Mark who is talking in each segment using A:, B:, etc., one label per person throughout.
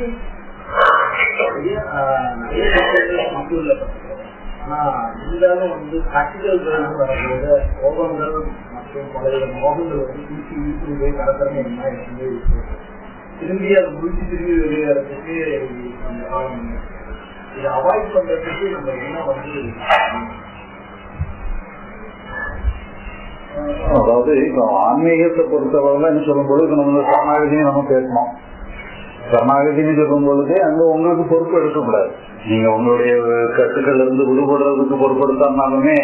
A: நிறைய ஆஹ், நிறைய ஆனா இருந்தாலும் வந்து பிராக்டிக்கல் வரும்போது கோபங்கள் மற்றும் பழைய மோகங்கள் வந்து வீசி வீசி போய் கடற்கரை என்ன திரும்பி அதை முடிச்சு திரும்பி வெளியேறதுக்கு காலம் இதை அவாய்ட் பண்றதுக்கு நம்ம என்ன வந்து
B: அதாவது இப்போ ஆன்மீகத்தை பொறுத்தவரை சொல்லும்போது இப்ப நம்ம சரணாகதியும் நம்ம பேசணும் சரணாகதின்னு சொல்லும் பொழுது அங்க உங்களுக்கு பொறுப்பு எடுக்கக்கூடாது. நீங்க உங்களுடைய கட்டுக்கள் இருந்து விடுபடுறதுக்கு பொறுப்படுத்தாலுமே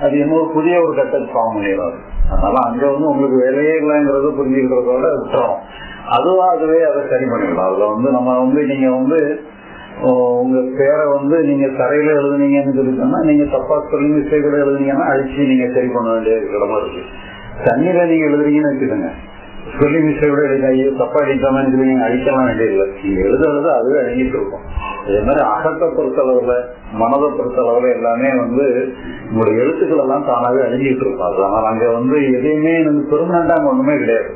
B: அது இன்னொரு புதிய ஒரு கட்டை ஃபார்ம் பண்ணிடும் அதனால அங்க வந்து உங்களுக்கு வேலையே இல்லைங்கிறத புரிஞ்சுக்கிறதோட விட்டுறோம். அதுவா அதுவே அதை சரி பண்ணிடலாம். அதுல வந்து நம்ம வந்து நீங்க வந்து உங்க பேரை வந்து நீங்க தரையில எழுதுனீங்கன்னு சொல்லிட்டோம்னா நீங்க தப்பா சொல்லி மிஸ்டேக்கோட எழுதுனீங்கன்னா அழிச்சு நீங்க சரி பண்ண வேண்டிய கடமை இருக்கு. தண்ணியில நீங்க எழுதுறீங்கன்னு வச்சுக்கோங்க. சொல்லி மிஸ்டேக்கோட எழுதி தப்பா அடிக்காமன்னு சொல்லி நீங்க அழிக்கலாம் வேண்டியதில்லை நீங்க எழுதுறது அதுவே அழிஞ்சிட்டு இருக்கும். அதே மாதிரி அகத்தை பொறுத்தளவுல மனதை பொறுத்தளவுல எல்லாமே வந்து உங்களுடைய எழுத்துக்கள் எல்லாம் தானாவே அழிஞ்சிட்டு இருக்கும். அதனால அங்க வந்து எதையுமே எனக்கு பெருமனண்டா அங்க ஒண்ணுமே கிடையாது.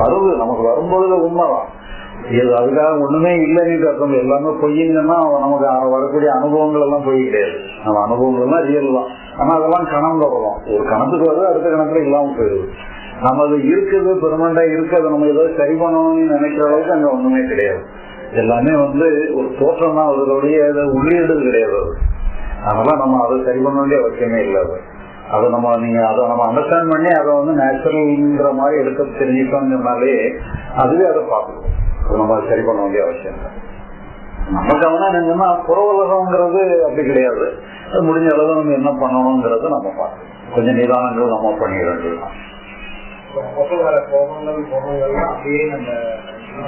B: வருது நமக்கு வரும்போது உண்மைதான். இது அதுக்காக ஒண்ணுமே இல்லைன்னு அர்த்தம் எல்லாமே பொய்யுங்கன்னா நமக்கு வரக்கூடிய அனுபவங்கள் எல்லாம் பொய் கிடையாது. நம்ம அனுபவங்கள் எல்லாம் ரியல் தான். ஆனா அதெல்லாம் கணம்ல வரும் ஒரு கணத்துக்கு வருது அடுத்த கணக்குல இல்லாம போயிடுது. நமது இருக்கிறது இருக்குது பெருமண்டா இருக்கிறது நம்ம ஏதோ சரி பண்ணணும்னு நினைக்கிற அளவுக்கு அங்க ஒண்ணுமே கிடையாது. எல்லாமே வந்து ஒரு தோற்றம் தான் அதனுடைய உள்ளீடு கிடையாது அது. அதனால நம்ம அதை சரி பண்ண வேண்டிய அவசியமே இல்லை அது. அதை நம்ம நீங்க அதை நம்ம அண்டர்ஸ்டாண்ட் பண்ணி அதை வந்து நேச்சுரல்ங்கிற மாதிரி எடுக்க தெரிஞ்சுக்கோங்கனாலே அதுவே அதை பார்க்கணும் நம்ம சரி பண்ண வேண்டிய அவசியம் இல்லை. நம்ம கவனம் என்னன்னா புற உலகம்ங்கிறது அப்படி கிடையாது. அது முடிஞ்ச அளவு நம்ம என்ன பண்ணணுங்கிறத நம்ம பார்க்கணும் கொஞ்சம் நிதானங்கள் நம்ம பண்ணிட வேண்டியதுதான்.
A: அப்போ வர கோபங்கள் கோபங்கள்லாம் அப்படியே நம்ம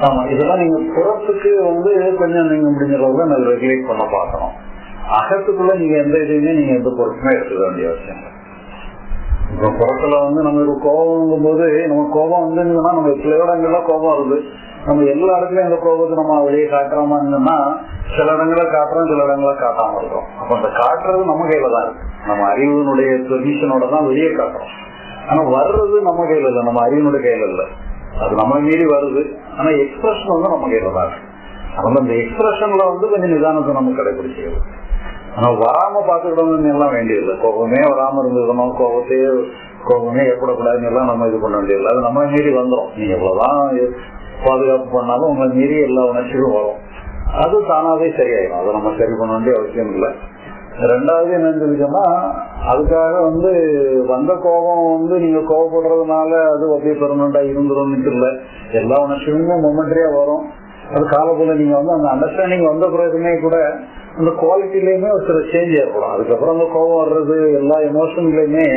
B: ஆமா இதெல்லாம் நீங்க புறத்துக்கு வந்து கொஞ்சம் நீங்க முடிஞ்ச அளவுக்கு நம்ம ரெகுலேட் பண்ண பார்க்கணும். அகத்துக்குள்ள நீங்க எந்த இதையுமே நீங்க எந்த பொறுப்புமே எடுத்துக்க வேண்டிய அவசியம் இப்ப புறத்துல வந்து நம்ம ஒரு கோபம் போது நம்ம கோபம் வந்துன்னா நம்ம சில இடங்கள்ல கோபம் வருது. நம்ம எல்லா இடத்துலயும் இந்த கோபத்தை நம்ம வெளியே காட்டுறோமா இருந்தோம்னா சில இடங்களை காட்டுறோம் சில இடங்களை காட்டாம இருக்கோம் அப்ப அந்த காட்டுறது நம்ம கையில தான் இருக்கு. நம்ம அறிவினுடைய பெர்மிஷனோட தான் வெளியே காட்டுறோம். ஆனா வர்றது நம்ம கையில இல்ல நம்ம அறிவினுடைய கையில இல்ல. அது நம்ம மீறி வருது. ஆனா எக்ஸ்பிரஷன் வந்து நம்ம கையில தான் இருக்கு. அதனால அந்த எக்ஸ்பிரஷன்ல வந்து கொஞ்சம் நிதானத்தை நம்ம கடைபிடிச்சிக்கிறது ஆனா வராம பாத்துக்கிடணும்னு எல்லாம் வேண்டியதில்லை. கோபமே வராம இருந்துக்கணும். கோபத்தையே கோபமே ஏற்படக்கூடாதுன்னு எல்லாம் நம்ம இது பண்ண வேண்டியதில்லை. அது நம்ம மீறி வந்துடும் நீ எவ்வளவுதான் பாதுகாப்பு பண்ணாலும் உங்களை மீறி எல்லா உணர்ச்சிகளும் வரும். அது தானாவே சரியாயிடும் அதை நம்ம சரி பண்ண வேண்டிய அவசியம் இல்லை. ரெண்டாவது என்னன்னு சொல்லி அதுக்காக வந்து வந்த கோபம் வந்து நீங்க கோபப்படுறதுனால அது அப்படியே பெர்மனண்டா இருந்துடும் தெரியல. எல்லா உணர்ச்சியுமே மொமெண்ட்ரியா வரும். அது காலத்துல நீங்க வந்து அந்த அண்டர்ஸ்டாண்டிங் வந்த பிறகுமே கூட அந்த குவாலிட்டிலயுமே ஒரு சில சேஞ்ச் ஏற்படும். அதுக்கப்புறம் அந்த கோபம் வர்றது எல்லா எமோஷன்லயுமே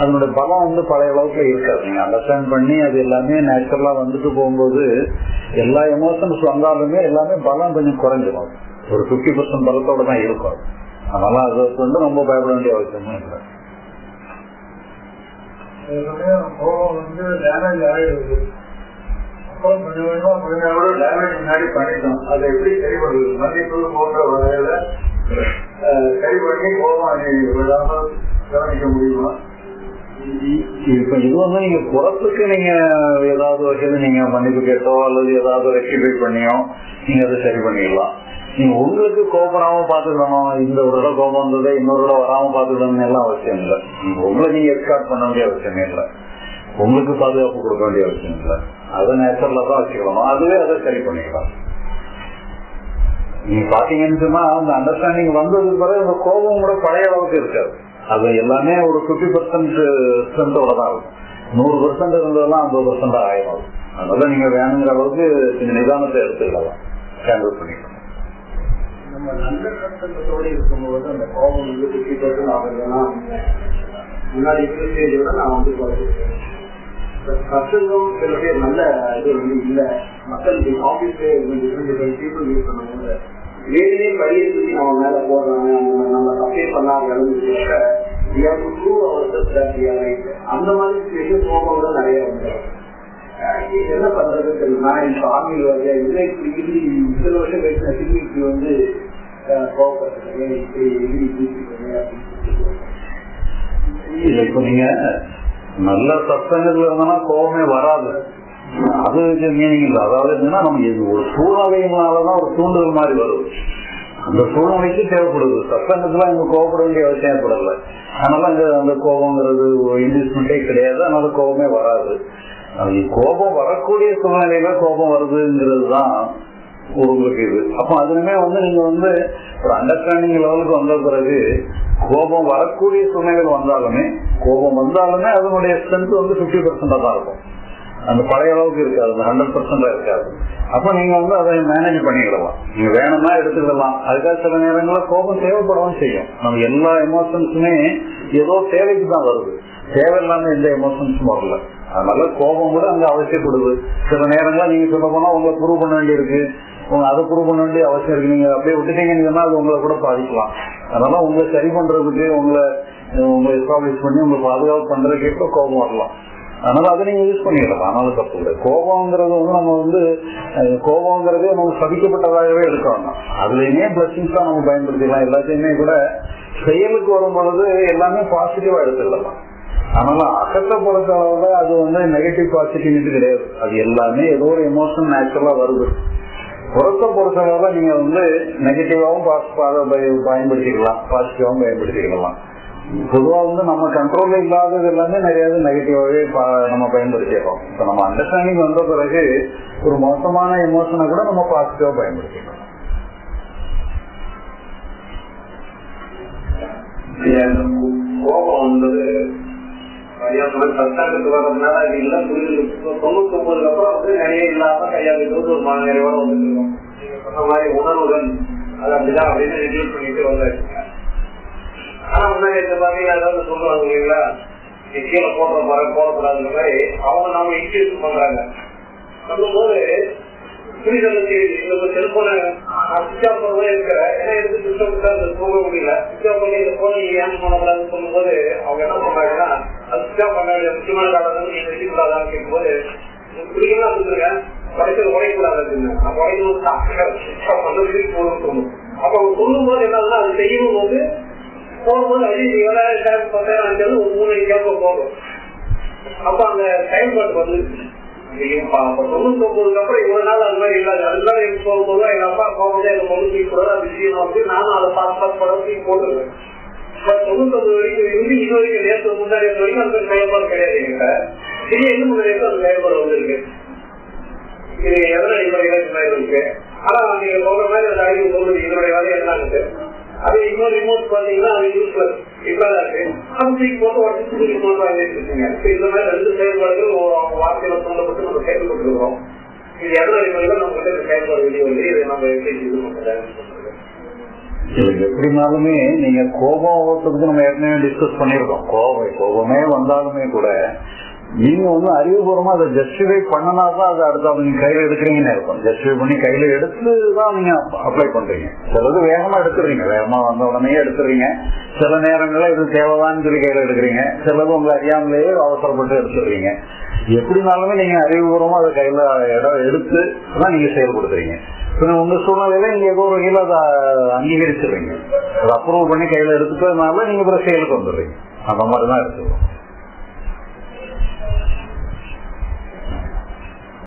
B: அதனுடைய பலம் வந்து பழைய அளவுக்கு இருக்காது. நீங்க அண்டர்ஸ்டாண்ட் பண்ணி அது எல்லாமே நேச்சுரலா வந்துட்டு போகும்போது எல்லா எமோஷன்ஸ் வந்தாலுமே எல்லாமே பலம் கொஞ்சம் குறைஞ்சிடும் ஒரு பிப்டி பர்சன்ட் பலத்தோட தான் இருக்கும். அதனால அதை வந்து ரொம்ப பயப்பட வேண்டிய அவசியமே இல்லை.
A: பண்ணிட்டோம். அதை எப்படி சரி பண்றது மன்னிப்பு போன்ற வகையில சரி பண்ணி கோபம் விடாமல் கவனிக்க முடியுமா?
B: இப்ப இது வந்து நீங்க புறத்துக்கு நீங்க ஏதாவது வகையில நீங்க மன்னிப்பு கேட்டோ அல்லது ஏதாவது ரெக்டிஃபை பண்ணியோ நீங்க அதை சரி பண்ணிடலாம். நீங்க உங்களுக்கு கோபராம பாத்துக்கணும் இந்த ஒரு தடவை கோபம் வந்ததை இன்னொரு தடவை வராம பாத்துக்கணும்னு எல்லாம் அவசியம் இல்லை. நீங்க உங்களை நீங்க எஸ்கார்ட் பண்ண வேண்டிய அவசியமே இல்லை. உங்களுக்கு பாதுகாப்பு கொடுக்க வேண்டிய அவசியம் இல்லை. அதை நேச்சர்ல தான் வச்சுக்கணும். அதுவே அதை சரி பண்ணிக்கலாம். நீங்க பாத்தீங்கன்னு சொன்னா அந்த அண்டர்ஸ்டாண்டிங் வந்ததுக்கு பிறகு அந்த கோபம் கூட பழைய அளவுக்கு இருக்காது. அது எல்லாமே ஒரு பிப்டி பர்சன்ட் ஸ்ட்ரென்த்தோட தான் இருக்கும். நூறு பர்சன்ட் இருந்ததெல்லாம் ஐம்பது பர்சன்ட் ஆகும் அதனால நீங்க வேணுங்கிற அளவுக்கு கொஞ்சம் நிதானத்தை எடுத்துக்கலாம். ஹேண்டில் பண்ணிக்கலாம்.
A: நம்ம நல்ல சத்தத்தோடு இருக்கும்போது அந்த கோபம் வந்து பிப்டி பர்சன்ட் ஆகுதுன்னா முன்னாடி இருந்ததோட நான் வந்து குறைச்சிருக்கேன் சத்தங்கம் சில பேர் நல்ல இது வந்து இல்லை. மக்களுக்கு ஆபீஸ்ல டிஃபரெண்ட் பீப்புள் யூஸ் பண்ணுவாங்க வேலையே படியை தூக்கி நம்ம மேல போடுறாங்க. நம்ம தப்பே பண்ணாங்க அந்த மாதிரி சுச்சுவேஷன் கோபங்கள் நிறைய வந்துடும் என்ன பண்றது நான் இப்ப ஆர்மியில் வரல இதுல இப்படி இத்தனை வருஷம் கழிச்சு நான் திரும்பி இப்படி வந்து
B: இப்ப நீங்க நல்ல சத்தங்கள் இருந்தனா கோபமே வராது அது மீனிங் இல்லை அதாவது என்னன்னா நம்ம ஒரு சூழ்நிலையினாலதான் ஒரு தூண்டுதல் மாதிரி வருது அந்த சூழ்நிலைக்கு தேவைப்படுது சத்தங்கத்துல இங்க கோபப்பட வேண்டிய அவசியம் ஏற்படல அதனால இங்க அந்த கோபங்கிறது ஒரு கிடையாது அதனால கோபமே வராது கோபம் வரக்கூடிய சூழ்நிலையில கோபம் வருதுங்கிறது தான் உங்களுக்கு இது அப்ப அதுலமே வந்து நீங்க வந்து ஒரு அண்டர்ஸ்டாண்டிங் லெவலுக்கு வந்த பிறகு கோபம் வரக்கூடிய சூழ்நிலைகள் வந்தாலுமே கோபம் வந்தாலுமே அதனுடைய ஸ்ட்ரென்த் வந்து பிப்டி பர்சன்டா தான் இருக்கும். அந்த பழைய அளவுக்கு இருக்காது அந்த ஹண்ட்ரட் பர்சன்டா இருக்காது. அப்ப நீங்க வந்து அதை மேனேஜ் பண்ணிக்கிடலாம். நீங்க வேணும்னா எடுத்துக்கிடலாம். அதுக்காக சில நேரங்களில் கோபம் தேவைப்படவும் செய்யும். நம்ம எல்லா எமோஷன்ஸுமே ஏதோ தேவைக்கு தான் வருது. தேவையில்லாம எந்த எமோஷன்ஸும் வரல. அதனால கோபம் கூட அங்க அவசியப்படுது. சில நேரங்களில் நீங்க சொல்ல போனா உங்களை ப்ரூவ் பண்ண வேண்டியிருக்கு. உங்க அதை ப்ரூவ் பண்ண வேண்டிய அவசியம் இருக்கு. நீங்க அப்படியே விட்டுட்டீங்கன்னு சொன்னா அது உங்களை கூட பாதிக்கலாம். அதனால உங்களை சரி பண்றதுக்கு உங்களை உங்களை எஸ்டாப்ளிஷ் பண்ணி உங்களை பாதுகாப்பு பண்றதுக்கு எப்போ கோபம் வரலாம். அதனால அதை நீங்க யூஸ் பண்ணிக்கலாம். அதனால தப்பு இல்லை. கோபம்ங்கிறது வந்து நம்ம வந்து கோபம்ங்கிறதே நம்ம சதிக்கப்பட்டதாகவே எடுக்கணும். அதுலயுமே பிளஸிங்ஸ் தான் நம்ம பயன்படுத்திக்கலாம். எல்லாத்தையுமே கூட செயலுக்கு வரும் பொழுது எல்லாமே பாசிட்டிவா எடுத்துக்கலாம். அதனால அகத்தை பொறுத்த அளவுல அது வந்து நெகட்டிவ் பாசிட்டிவிட்டி கிடையாது. அது எல்லாமே ஏதோ ஒரு எமோஷன் நேச்சுரலா வருது. புறத்தை பொறுத்த நீங்க வந்து நெகட்டிவாவும் பயன்படுத்திக்கலாம். பாசிட்டிவாவும் பயன்படுத்திக்கலாம். பொதுவா வந்து நம்ம கண்ட்ரோல்ல இல்லாதது எல்லாமே நிறைய நெகட்டிவாவே நம்ம பயன்படுத்திடுறோம் இப்ப நம்ம அண்டர்ஸ்டாண்டிங் வந்த பிறகு ஒரு மோசமான எமோஷனை கூட நம்ம பாசிட்டிவா பயன்படுத்திக்கலாம்.
A: கோபம் வந்தது. கல்யாணம் பத்தாண்டுக்கு வர்றதுனால அது இல்ல புரியுது. தொண்ணூத்தி ஒன்பதுக்கு அப்புறம் வந்து நிறைய இல்லாம கையாளுக்கு ஒரு மன நிறைவோட வந்துருக்கோம். நீங்க சொன்ன மாதிரி உணர்வுகள் அது அப்படிதான் அப்படின்னு ரெடியூஸ் பண்ணிட்டு வந்தாச்சுங்க ஆனா முன்னாடி இந்த மாதிரி ஏதாவது சொல்லுவாங்க இல்லைங்களா? நீ கீழே போடுற போற போடக்கூடாதுன்ற மாதிரி அவங்க நம்ம இன்ட்ரெஸ்ட் பண்றாங்க. சொல்லும்போது புரிதல் இந்த செல்போனை சுவிச் இருக்கிற ஏன்னா எதுக்கு சிஸ்டம் போக முடியல. சுவிச் ஏன் சொல்லும்போது அவங்க என்ன பண்றாங்கன்னா அது சுவிச் முக்கியமான காரணம் நீங்க வைக்கக்கூடாதான்னு கேட்கும்போது பிடிக்கலாம் சொல்லுங்க உடைச்சது உடைக்கூடாது போகணும்னு அப்ப அவங்க சொல்லும் போது என்னன்னா அது செய்யும் போது போகும்போது அது ஏழாயிரம் பத்தாயிரம் ஒரு மூணு கேட்க போகும் அப்ப அந்த செயல்பாடு வந்து தொண்ணூத்தி அப்புறம் இவ்வளவு நாள் அது மாதிரி இல்லாது. அதுதான் எனக்கு போகும்போது எங்க அப்பா போகும்போது பொண்ணு தூக்கி போடுறது அது வந்து நானும் அதை பார்த்து பார்த்து படம் தூக்கி போட்டுருவேன். தொண்ணூத்தொன்பது வரைக்கும் இருந்து இது வரைக்கும் நேற்று முன்னாடி வரைக்கும் அந்த செயல்பாடு கிடையாது எங்கிட்ட இன்னும் வரைக்கும் அந்த செயல்பாடு வந்திருக்கு இது எதன அடிப்படையில இருக்கு ஆனா நீங்க சொல்ற மாதிரி அந்த அறிவு சொல்றது இதனுடைய வேலை என்னன்னு அது இன்னொரு ரிமோட் பாத்தீங்கன்னா அது யூஸ்ஃபுல் இப்பதான் இருக்கு. அது தூக்கி போட்டு உடச்சு தூக்கி போட்டு வாங்கிட்டு இந்த மாதிரி ரெண்டு செயல்பாடுகள் வார்த்தையில சொல்லப்பட்டு நம்ம செயல்பட்டு இருக்கோம் இது எவ்வளவு அடிப்படையில நம்ம கிட்ட செயல்பாடு வெளியே வந்து இதை நம்ம எப்படி இது பண்றது
B: எப்படினாலுமே நீங்க கோபம் ஓட்டுறதுக்கு நம்ம ஏற்கனவே டிஸ்கஸ் பண்ணிருக்கோம் கோபம் கோபமே வந்தாலுமே கூட நீங்க வந்து அறிவுபூர்வமா அதை ஜஸ்டிஃபை பண்ணனா தான் அதை அடுத்த நீங்க கையில எடுக்கிறீங்கன்னு இருக்கும் ஜஸ்டிஃபை பண்ணி கையில எடுத்து தான் நீங்க அப்ளை பண்றீங்க. சிலது வேகமா எடுத்துறீங்க வேகமா வந்த உடனே எடுத்துறீங்க சில நேரங்கள்ல இது தேவைதான்னு சொல்லி கையில எடுக்கிறீங்க. சிலது உங்களை அறியாமலேயே அவசரப்பட்டு எடுத்துடுறீங்க. எப்படினாலுமே நீங்க அறிவுபூர்வமா அதை கையில இடம் எடுத்து தான் நீங்க செயல்படுத்துறீங்க. உங்க சூழ்நிலையில நீங்க ஏதோ ஒரு வகையில அதை அங்கீகரிச்சிடுறீங்க. அதை அப்ரூவ் பண்ணி கையில எடுத்துட்டதுனால நீங்க அப்புறம் செயலுக்கு வந்துடுறீங்க. அந்த மாதிரி தான் எடுத்துக்கணும்